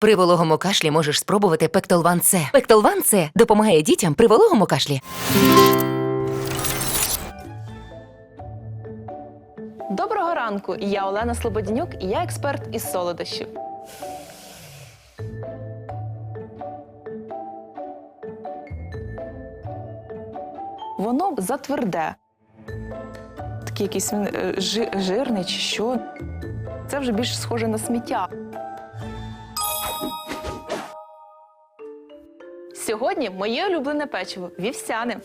При вологому кашлі можеш спробувати Пектолван С. Пектолван С допомагає дітям при вологому кашлі. Доброго ранку! Я Олена Слободінюк і я експерт із солодощів. Воно затверде. Такий якийсь він е, жирний чи що. Це вже більш схоже на сміття. Сьогодні моє улюблене печиво вівсяне.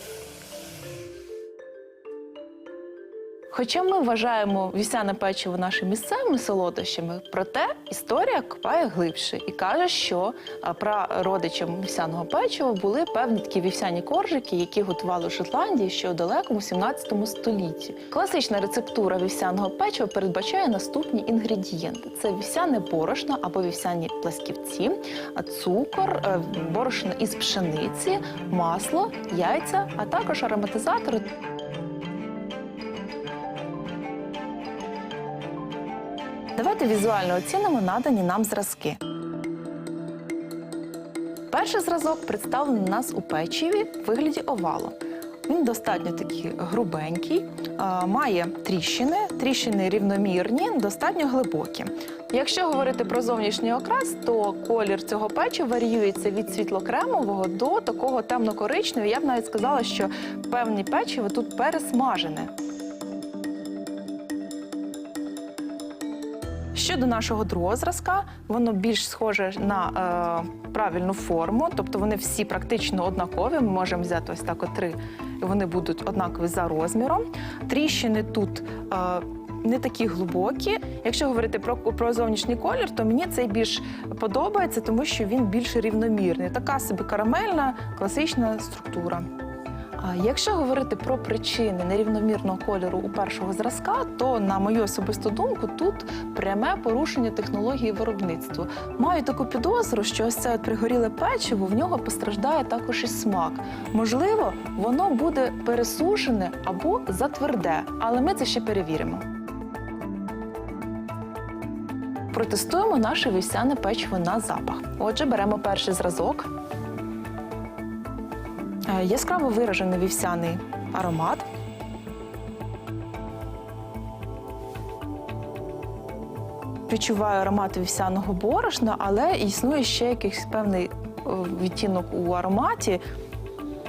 Хоча ми вважаємо вівсяне печиво нашими місцевими солодощами, проте історія копає глибше і каже, що а, прародичем вівсяного печива були певні такі вівсяні коржики, які готували в Шотландії ще у далекому 17 столітті. Класична рецептура вівсяного печива передбачає наступні інгредієнти: це вівсяне борошно або вівсяні пласківці, цукор, е, борошно із пшениці, масло, яйця, а також ароматизатори Давайте візуально оцінимо надані нам зразки. Перший зразок представлений у нас у печиві в вигляді овалу. Він достатньо такий грубенький, має тріщини, тріщини рівномірні, достатньо глибокі. Якщо говорити про зовнішній окрас, то колір цього печива варіюється від світлокремового до такого темно-коричневого. Я б навіть сказала, що певні печиво тут пересмажене. Щодо нашого другого зразка, воно більш схоже на е, правильну форму, тобто вони всі практично однакові. Ми можемо взяти ось так от три, вони будуть однакові за розміром. Тріщини тут. Е, не такі глибокі. Якщо говорити про, про зовнішній колір, то мені цей більш подобається, тому що він більш рівномірний. Така собі карамельна класична структура. Якщо говорити про причини нерівномірного кольору у першого зразка, то на мою особисту думку тут пряме порушення технології виробництва. Маю таку підозру, що ось це пригоріле печиво в нього постраждає також і смак. Можливо, воно буде пересушене або затверде, але ми це ще перевіримо. Протестуємо наше вівсяне печиво на запах. Отже, беремо перший зразок. Е, Яскраво виражений вівсяний аромат. Відчуваю аромат вівсяного борошна, але існує ще якийсь певний відтінок у ароматі.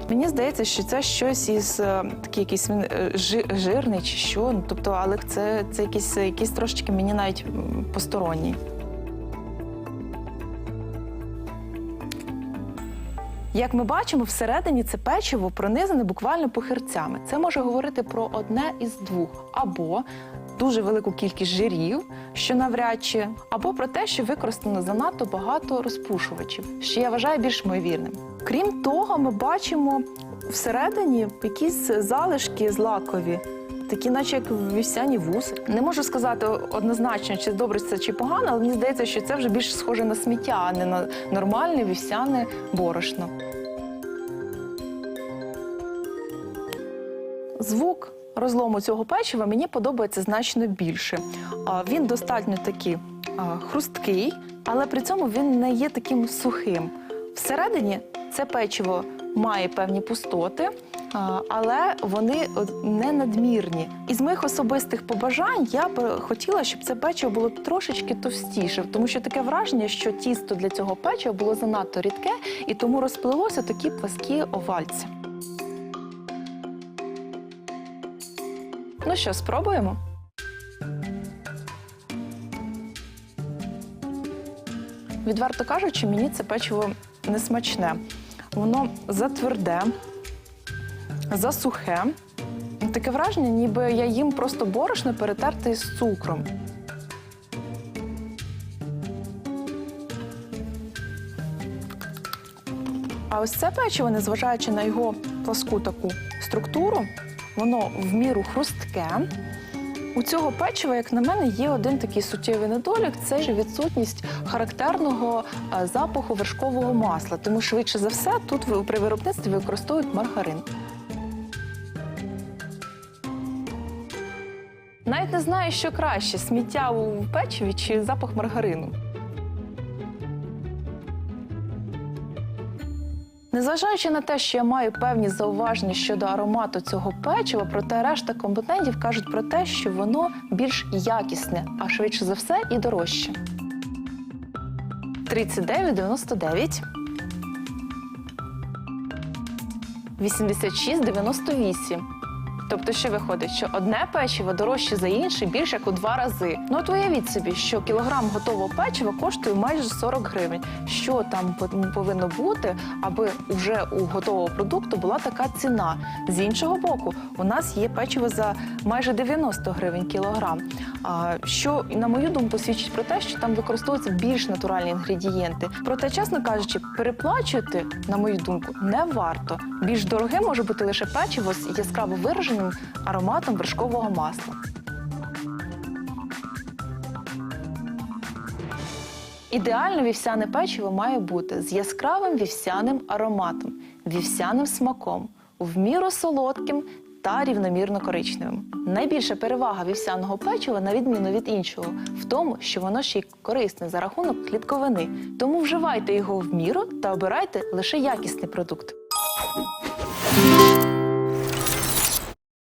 Мені здається, що це щось із е, такий якийсь е, жирний чи що. Ну, Тобто, але це, це якийсь, якийсь трошечки мені навіть посторонній. Як ми бачимо, всередині це печиво пронизане буквально похирцями. Це може говорити про одне із двох, або дуже велику кількість жирів, що навряд чи, або про те, що використано занадто багато розпушувачів, що я вважаю більш ймовірним. Крім того, ми бачимо всередині якісь залишки злакові. Такі, наче як вівсяні вуси. Не можу сказати однозначно, чи добре це чи погано, але мені здається, що це вже більш схоже на сміття, а не на нормальне вівсяне борошно. Звук розлому цього печива мені подобається значно більше. Він достатньо такий хрусткий, але при цьому він не є таким сухим. Всередині це печиво має певні пустоти, але вони не надмірні. Із моїх особистих побажань я б хотіла, щоб це печиво було трошечки товстіше, тому що таке враження, що тісто для цього печива було занадто рідке і тому розпливлося такі пласкі овальці. Ну що, спробуємо? Відверто кажучи, мені це печиво не смачне. Воно затверде, засухе. Таке враження, ніби я їм просто борошно перетерте з цукром. А ось це печиво, незважаючи на його пласку таку структуру, воно в міру хрустке. У цього печива, як на мене, є один такий суттєвий недолік це відсутність характерного е, запаху вершкового масла. Тому швидше за все тут при виробництві використовують маргарин. Навіть не знаю, що краще сміття у печиві чи запах маргарину. Незважаючи на те, що я маю певні зауваження щодо аромату цього печива, проте решта компонентів кажуть про те, що воно більш якісне, а швидше за все і дорожче. 39,99. 86,98. Тобто, що виходить, що одне печиво дорожче за інше більш як у два рази. Ну от уявіть собі, що кілограм готового печива коштує майже 40 гривень. Що там повинно бути, аби вже у готового продукту була така ціна? З іншого боку, у нас є печиво за майже 90 гривень кілограм. Що, на мою думку, свідчить про те, що там використовуються більш натуральні інгредієнти. Проте, чесно кажучи, переплачувати, на мою думку, не варто. Більш дороге може бути лише печиво з яскраво вираженим ароматом вершкового масла. Ідеальне вівсяне печиво має бути з яскравим вівсяним ароматом, вівсяним смаком, в міру солодким та рівномірно коричневим. Найбільша перевага вівсяного печива, на відміну від іншого, в тому, що воно ще й корисне за рахунок клітковини. Тому вживайте його в міру та обирайте лише якісний продукт.